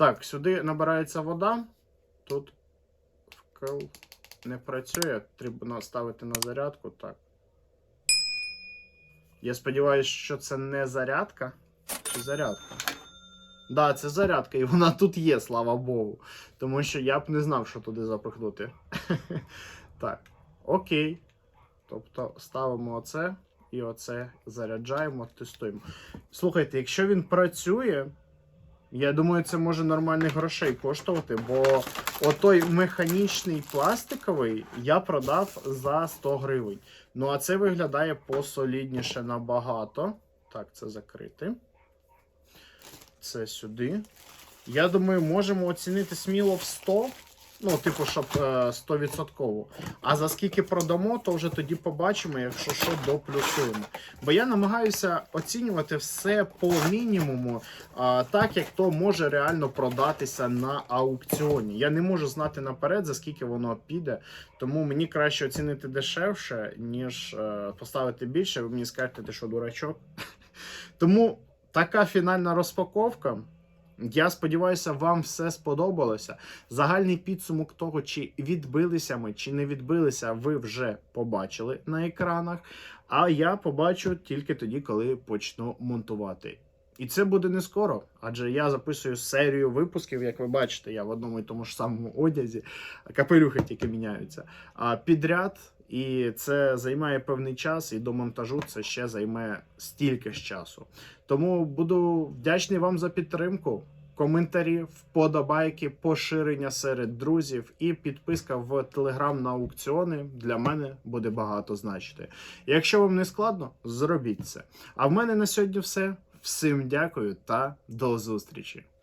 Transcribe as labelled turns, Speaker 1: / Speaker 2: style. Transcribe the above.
Speaker 1: Так, сюди набирається вода. Тут вкл не працює. Треба ставити на зарядку. Так. Я сподіваюся, що це не зарядка. Чи зарядка? Да, це зарядка, і вона тут є, слава Богу. Тому що я б не знав, що туди запихнути. так, окей. Тобто ставимо оце і оце заряджаємо, тестуємо. Слухайте, якщо він працює, я думаю, це може нормальних грошей коштувати, бо отой механічний пластиковий я продав за 100 гривень. Ну, а це виглядає посолідніше набагато. Так, це закрити. Це сюди. Я думаю, можемо оцінити сміло в 100. Ну, типу, щоб е, 100%. А за скільки продамо, то вже тоді побачимо, якщо що, доплюсуємо. Бо я намагаюся оцінювати все по мінімуму, а, так як то може реально продатися на аукціоні. Я не можу знати наперед, за скільки воно піде, тому мені краще оцінити дешевше, ніж е, поставити більше. Ви мені скажете, ти що дурачок. Тому така фінальна розпаковка. Я сподіваюся, вам все сподобалося. Загальний підсумок того, чи відбилися ми, чи не відбилися, ви вже побачили на екранах. А я побачу тільки тоді, коли почну монтувати. І це буде не скоро, адже я записую серію випусків, як ви бачите, я в одному і тому ж самому одязі, капелюхи тільки міняються. А підряд, і це займає певний час, і до монтажу це ще займе стільки ж часу. Тому буду вдячний вам за підтримку. Коментарі, вподобайки, поширення серед друзів і підписка в телеграм на аукціони для мене буде багато значити. Якщо вам не складно, зробіть це. А в мене на сьогодні все. Всім дякую та до зустрічі!